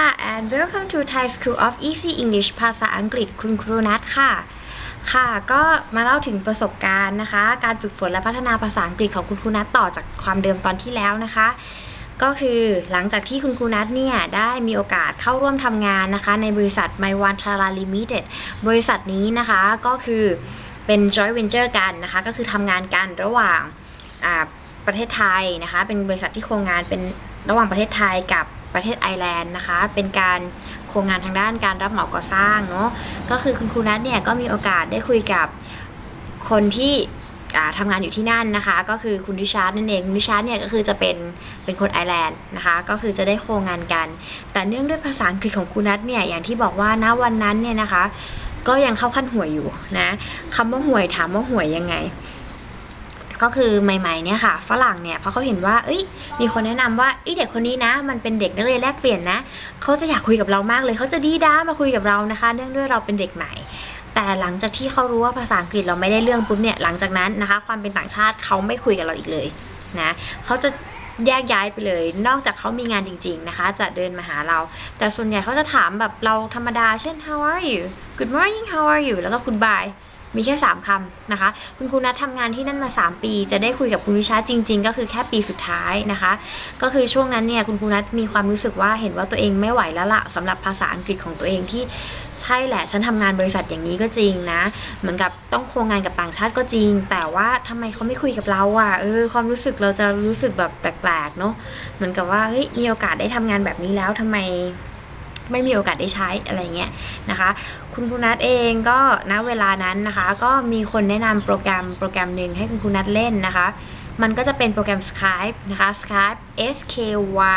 ค่ะ and welcome to Thai School of Easy English ภาษาอังกฤษคุณครูนัทค่ะ ค่ะ ก็มาเล่าถึงประสบการณ์นะคะ การฝึกฝนและพัฒนาภาษาอังกฤษของคุณครูนัทต่อจากความเดิมตอนที่แล้วนะคะ ก็คือหลังจากที่คุณครูนัทเนี่ย ได้มีโอกาสเข้าร่วมทำงานนะคะ ในบริษัท m y o n c h a r a Limited บริษัทนี้นะคะก็คือเป็น joint venture กันนะคะ ก็คือทำงานกันระหว่างประเทศไทยนะคะ เป็นบริษัทที่โครงงานเป็นระหว่างประเทศไทยกับ ประเทศไอร์แลนด์นะคะ เป็นการโครงงานทางด้านการรับเหมาก่อสร้างเนาะก็คือคุณครูนัทเนี่ยก็มีโอกาสได้คุยกับคนที่อ่าทำงานอยู่ที่นั่นนะคะ ก็คือคุณริชาร์ดนั่นเองคุณริชาร์ดเนี่ยก็คือจะเป็นเป็นคนไอร์แลนด์นะคะก็คือจะได้โครงงานกัน แต่เนื่องด้วยภาษาอังกฤษของคุณนัทเนี่ยอย่างที่บอกว่าณวันนั้นเนี่ยนะคะ ก็ยังเข้าขั้นห่วยอยู่นะคำว่าห่วยถามว่าห่วยยังไง ก็คือใหม่ๆเนี่ยค่ะฝรั่งเนี่ยพอเขาเห็นว่าเอ้ยมีคนแนะนำว่าเอ้เด็กคนนี้นะ มันเป็นเด็กนักเรียนแลกเปลี่ยนนะเขาจะอยากคุยกับเรามากเลยเขาจะดีด้ามาคุยกับเรานะคะ เนื่องด้วยเราเป็นเด็กใหม่ แต่หลังจากที่เขารู้ว่าภาษาอังกฤษเราไม่ได้เรื่องปุ๊บเนี่ยหลังจากนั้นนะคะ ความเป็นต่างชาติเขาไม่คุยกับเราอีกเลยนะเขาจะแยกย้ายไปเลย นอกจากเขามีงานจริง ๆนะคะ จะเดินมาหาเรา แต่ส่วนใหญ่เขาจะถามแบบเราธรรมดา เช่น how are you good morning how are you แล้วก็ goodbye มีแค่ 3คำนะคะ คุณครูนัททำงานที่นั่นมา 3 ปี จะได้คุยกับคุณวิชาจริง ๆ ก็คือแค่ปีสุดท้ายนะคะ ก็คือช่วงนั้นเนี่ยคุณครูนัทมีความรู้สึกว่าเห็นว่าตัวเองไม่ไหวแล้วละสำหรับภาษาอังกฤษของตัวเองที่ใช่แหละฉันทำงานบริษัทอย่างนี้ก็จริงนะ เหมือนกับต้องโครงงานกับต่างชาติก็จริง แต่ว่าทำไมเขาไม่คุยกับเราอะ่ะเออความรู้สึกเราจะรู้สึกแบบแปลกๆเนาะเหมือนกับว่าเฮ้ยมีโอกาสได้ทำงานแบบนี้แล้วทำไม ไม่มีโอกาสได้ใช้อะไรเงี้ยนะคะ คุณครูนัทเองก็ณเวลานั้นนะคะ ก็มีคนแนะนำโปรแกรมโปรแกรมหนึ่งให้คุณครูนัทเล่นนะคะ มันก็จะเป็นโปรแกรม Skype นะคะ Skype s k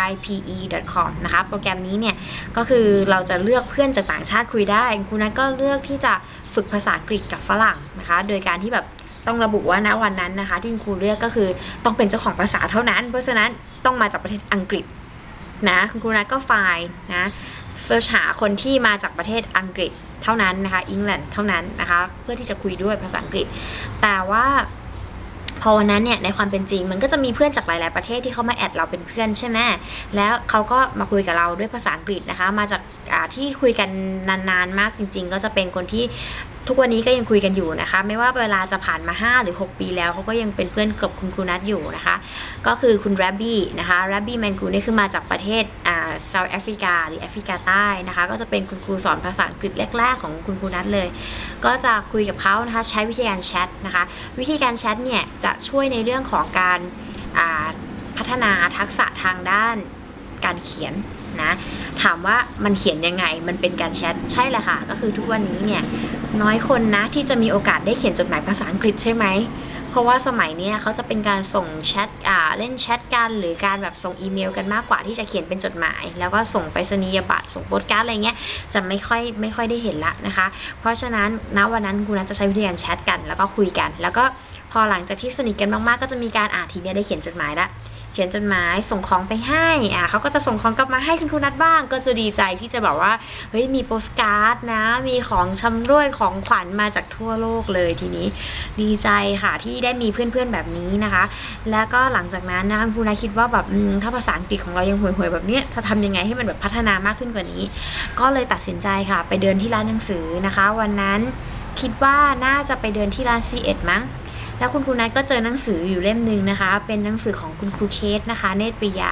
y p e com นะคะโปรแกรมนี้เนี่ยก็คือเราจะเลือกเพื่อนจากต่างชาติคุยได้ คุณครูนัทก็เลือกที่จะฝึกภาษาอังกฤษกับฝรั่งนะคะ โดยการที่แบบต้องระบุว่าณวันนั้นนะคะ ที่คุณครูเลือกก็คือต้องเป็นเจ้าของภาษาเท่านั้น เพราะฉะนั้นต้องมาจากประเทศอังกฤษนะคุณครูนัทก็ไฟล์นะ เสิร์ชหาคนที่มาจากประเทศอังกฤษเท่านั้นนะคะอังกฤษเท่านั้นนะคะเพื่อที่จะคุยด้วยภาษาอังกฤษ แต่ว่าพอวันนั้นเนี่ยในความเป็นจริงมันก็จะมีเพื่อนจากหลาย ๆ ประเทศที่เขามาแอดเราเป็นเพื่อนใช่ไหมแล้วเขาก็มาคุยกับเราด้วยภาษาอังกฤษนะคะ มาจากที่คุยกันนาน ๆ มากจริง ๆ ก็จะเป็นคนที่ ทุกวันนี้ก็ยังคุยกันอยู่นะคะ ไม่ว่าเวลาจะผ่านมา 5 หรือ 6 ปีแล้วเขาก็ยังเป็นเพื่อนกับคุณครูนัทอยู่นะคะ ก็คือคุณแรบบี้นะคะแรบบี้แมนกูนี่คือมาจากประเทศอ่าเซาท์แอฟริกาหรือแอฟริกาใต้นะคะ ก็จะเป็นคุณครูสอนภาษาอังกฤษแรก ๆ ของคุณครูนัทเลย ก็จะคุยกับเขานะคะใช้วิธีการแชทนะคะ วิธีการแชทเนี่ยจะช่วยในเรื่องของการอ่าพัฒนาทักษะทางด้านการเขียนนะถามว่ามันเขียนยังไงมันเป็นการแชทใช่แหละค่ะ ก็คือทุกวันนี้เนี่ย น้อยคนนะที่จะมีโอกาสได้เขียนจดหมายภาษาอังกฤษใช่ไหม เพราะว่าสมัยนี้เขาจะเป็นการส่งแชทอ่าเล่นแชทกันหรือการแบบส่งอีเมลกันมากกว่าที่จะเขียนเป็นจดหมาย แล้วก็ส่งไปรษณียบัตรส่งโปสการ์ดอะไรเงี้ยจะไม่ค่อยไม่ค่อยได้เห็นละนะคะ เพราะฉะนั้นณวันนั้นคุณนัทจะใช้วิธีการแชทกันแล้วก็คุยกันแล้วก็ พอหลังจากที่สนิทกันมากๆ ก็จะมีการอ่าทีเนี้ยได้เขียนจดหมายละเขียนจดหมายส่งของไปให้อ่าเขาก็จะส่งของกลับมาให้คุณครูนัทบ้าง ก็จะดีใจที่จะบอกว่าเฮ้ยมีโปสการ์ดนะ มีของชำร่วยของขวัญมาจากทั่วโลกเลยทีนี้ ดีใจค่ะที่ได้มีเพื่อนๆแบบนี้นะคะ แล้วก็หลังจากนั้นนะคุณครูนัทคิดว่าแบบถ้าภาษาอังกฤษของเรายังห่วยๆแบบเนี้ยจะทำยังไงให้มันแบบพัฒนามากขึ้นกว่านี้ ก็เลยตัดสินใจค่ะ ไปเดินที่ร้านหนังสือนะคะ วันนั้นคิดว่าน่าจะไปเดินที่ร้าน C1 มั้ง แล้วคุณครูนัทก็เจอหนังสืออยู่เล่มหนึ่งนะคะ เป็นหนังสือของคุณครูเคสนะคะ เนตรปริยา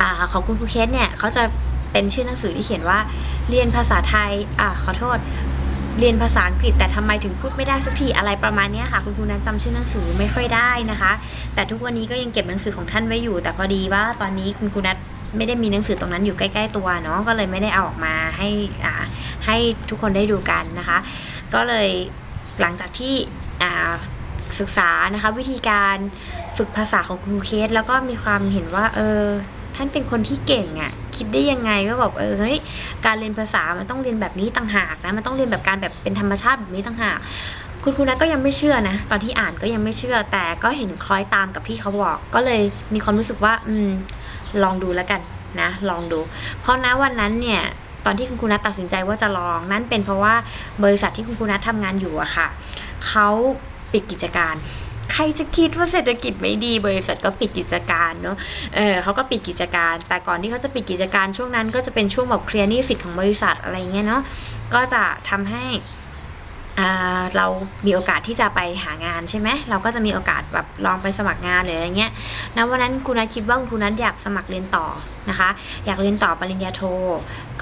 อ่าของคุณครูเคสเนี่ยเขาจะเป็นชื่อหนังสือที่เขียนว่าเรียนภาษาไทยอ่าขอโทษ เรียนภาษาอังกฤษแต่ทำไมถึงพูดไม่ได้สักทีอะไรประมาณนี้ค่ะ คุณครูนัทจำชื่อหนังสือไม่ค่อยได้นะคะ แต่ทุกวันนี้ก็ยังเก็บหนังสือของท่านไว้อยู่ แต่พอดีว่าตอนนี้คุณครูนัทไม่ได้มีหนังสือตรงนั้นอยู่ใกล้ๆตัวเนาะก็เลยไม่ได้เอาออกมาให้อ่าให้ทุกคนได้ดูกันนะคะ ก็เลยหลังจากที่ ศึกษานะคะวิธีการฝึกภาษาของคุณครูเคส แล้วก็มีความเห็นว่าเออท่านเป็นคนที่เก่งอะ่ะคิดได้ยังไงว่าแบบเออเฮ้ยการเรียนภาษามันต้องเรียนแบบนี้ต่างหากนะมันต้องเรียนแบบการแบบเป็นธรรมชาติแบบนี้ต่างหาก คุณครูนัทก็ยังไม่เชื่อนะ ตอนที่อ่านก็ยังไม่เชื่อ แต่ก็เห็นคล้อยตามกับที่เขาบอก ก็เลยมีความรู้สึกว่า อืม ลองดูแล้วกันนะ ลองดู เพราะนะวันนั้นเนี่ย ตอนที่คุณครูนัทตัดสินใจว่าจะลอง นั่นเป็นเพราะว่าบริษัทที่คุณครูนัททำงานอยู่อะค่ะเขาปิดกิจการใครจะคิดว่าเศรษฐกิจไม่ดีบริษัทก็ปิดกิจการเนาะ เออเขาก็ปิดกิจการ แต่ก่อนที่เขาจะปิดกิจการช่วงนั้นก็จะเป็นช่วงแบบเคลียร์หนี้สิทธิ์ของบริษัทอะไรเงี้ยเนาะ ก็จะทำให้ เรามีโอกาสที่จะไปหางานใช่ไหมเราก็จะมีโอกาสแบบลองไปสมัครงานหรืออะไรเงี้ยณวันนั้นคุณนัทคิดว่าคุณนัทอยากสมัครเรียนต่อนะคะ อยากเรียนต่อปริญญาโท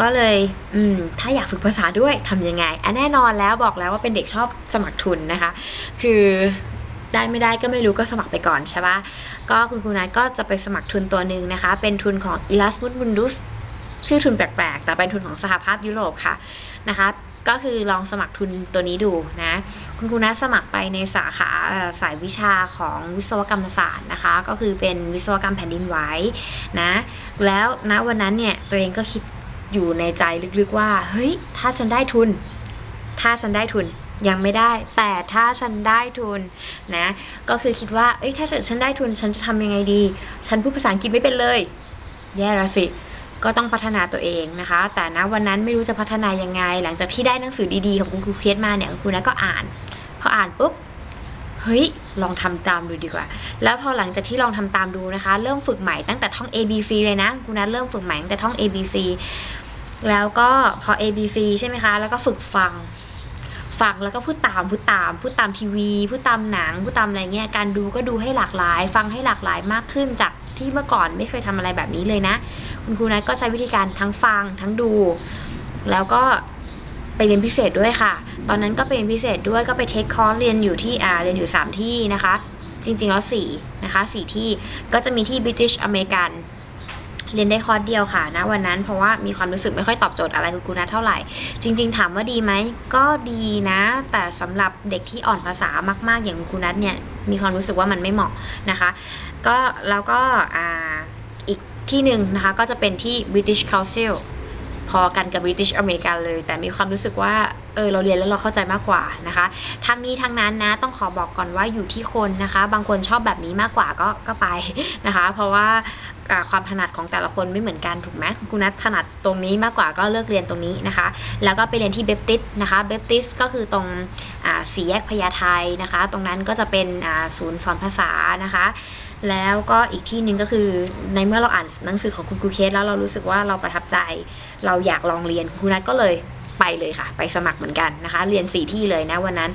ก็เลยอืมถ้าอยากฝึกภาษาด้วยทำยังไงอันแน่นอนแล้วบอกแล้วว่าเป็นเด็กชอบสมัครทุนนะคะ คือได้ไม่ได้ก็ไม่รู้ก็สมัครไปก่อนใช่ปะก็คุณครูนัทก็จะไปสมัครทุนตัวหนึ่งนะคะ เป็นทุนของ Erasmus Mundus ชื่อทุนแปลกๆ แต่เป็นทุนของสหภาพยุโรปค่ะนะคะ ก็คือลองสมัครทุนตัวนี้ดูนะคุณครูนัทสมัครไปในสาขาสายวิชาของวิศวกรรมศาสตร์นะคะ ก็คือเป็นวิศวกรรมแผ่นดินไหวนะแล้วณวันนั้นเนี่ยตัวเองก็คิดอยู่ในใจลึกๆว่าเฮ้ยถ้าฉันได้ทุน ถ้าฉันได้ทุนยังไม่ได้แต่ถ้าฉันได้ทุนนะก็คือคิดว่าเอ้ยถ้าฉันได้ทุนฉันจะทำยังไงดี ฉันพูดภาษาอังกฤษไม่เป็นเลย แย่ละสิ ก็ต้องพัฒนาตัวเองนะคะ แต่นะวันนั้นไม่รู้จะพัฒนายังไง หลังจากที่ได้หนังสือดีๆของคุณครูเคสมาเนี่ยคุณครูนัทก็อ่านพออ่านปุ๊บเฮ้ย ลองทำตามดูดีกว่า แล้วพอหลังจากที่ลองทำตามดูนะคะ เริ่มฝึกใหม่ตั้งแต่ท่อง A B C เลยนะคุณนัทเริ่มฝึกใหม่ตั้งแต่ท่อง A B C แล้วก็พอ A B C ใช่ไหมคะ แล้วก็ฝึกฟัง ฟังแล้วก็พูดตามพูดตามพูดตามทีวีพูดตามหนังพูดตามอะไรเงี้ยการดูก็ดูให้หลากหลาย ฟังให้หลากหลายมากขึ้นจากที่เมื่อก่อนไม่เคยทำอะไรแบบนี้เลยนะ คุณครูนัทก็ใช้วิธีการทั้งฟังทั้งดู แล้วก็ไปเรียนพิเศษด้วยค่ะ ตอนนั้นก็ไปเรียนพิเศษด้วยก็ไปเทคคอร์สเรียนอยู่ที่อ่าเรียนอยู่ 3 ที่นะคะ จริงๆแล้ว4นะคะ4ที่ก็จะมีที่ British American เรียนได้คอร์สเดียวค่ะนะวันนั้นเพราะว่ามีความรู้สึกไม่ค่อยตอบโจทย์อะไรคุณครูนัทเท่าไหร่ จริง ๆ ถามว่าดีไหมก็ดีนะ แต่สำหรับเด็กที่อ่อนภาษามากๆ อย่างคุณครูนัทเนี่ยมีความรู้สึกว่ามันไม่เหมาะนะคะ ก็แล้วก็อ่าอีกที่หนึ่งนะคะก็จะเป็นที่ British Council พอกันกับ British American เลย แต่มีความรู้สึกว่าเออเราเรียนแล้วเราเข้าใจมากกว่านะคะทั้งนี้ทั้งนั้นนะต้องขอบอกก่อนว่าอยู่ที่คนนะคะ บางคนชอบแบบนี้มากกว่าก็ก็ไปนะคะ เพราะว่าความถนัดของแต่ละคนไม่เหมือนกันถูกไหมคุณนัทถนัดตรงนี้มากกว่าก็เลือกเรียนตรงนี้นะคะ แล้วก็ไปเรียนที่เบปติสนะคะเบปติสก็คือตรงอ่าสี่แยกพญาไทนะคะ ตรงนั้นก็จะเป็นอ่าศูนย์สอนภาษานะคะ แล้วก็อีกที่หนึ่งก็คือในเมื่อเราอ่านหนังสือของคุณครูเคสแล้วเรารู้สึกว่าเราประทับใจ เราอยากลองเรียนคุณนัทก็เลยไปเลยค่ะ ไปสมัครเหมือนกันนะคะ เรียนสี่ที่เลยนะวันนั้น